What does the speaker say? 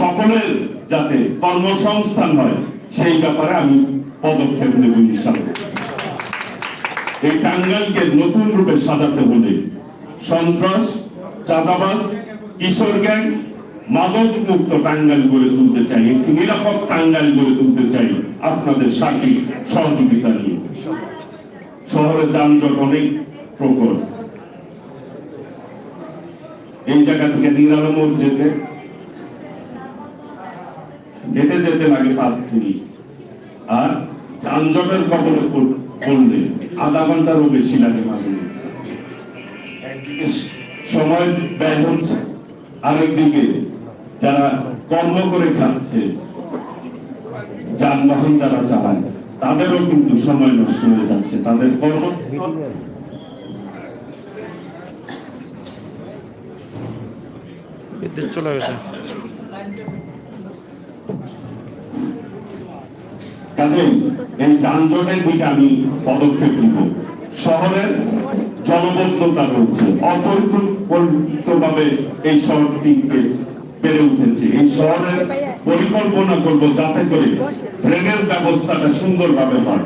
সকলের যাতে কর্মসংস্থান হয়, সেই ব্যাপারে আমি পদক্ষেপ নেব ইনশাআল্লাহ। এই টাঙ্গাইলকে নতুন রূপে সাজাতে হলে সন্ত্রাস, চাঁদাবাজ, কিশোর গ্যাং মাদক মুক্ত টাঙ্গাইল গড়ে তুলতে চাই, একটি নিরাপদ টাঙ্গাইল গড়ে তুলতে চাই আপনাদের সাথী সহযোগিতা নিয়ে। শহরে যানজট অনেক প্রকট এই জায়গা থেকে নিরানমোর যেতে হেঁটে যেতে লাগে পাঁচ মিনিট। আর যানজটের কবলে পড়- পড়লে আধা ঘন্টারও বেশি লাগে মাঝে সময় ব্যয় হচ্ছে, আরেকদিকে যারা কর্ম করে খাচ্ছে, যানবাহন যারা চালায়, তাদেরও কিন্তু সময় নষ্ট হয়ে যাচ্ছে, তাদের কর্ম চলে গেছে। কাজেই এই যানজটের দিকে আমি পদক্ষেপ নিব। শহরের জলবদ্ধতা রয়েছে। অপরিকল্পিতভাবে এই শহরটিকে বেড়ে উঠেছে। এই শহরের পরিকল্পনা করব যাতে করে ট্রেনের ব্যবস্থাটা সুন্দরভাবে হয়।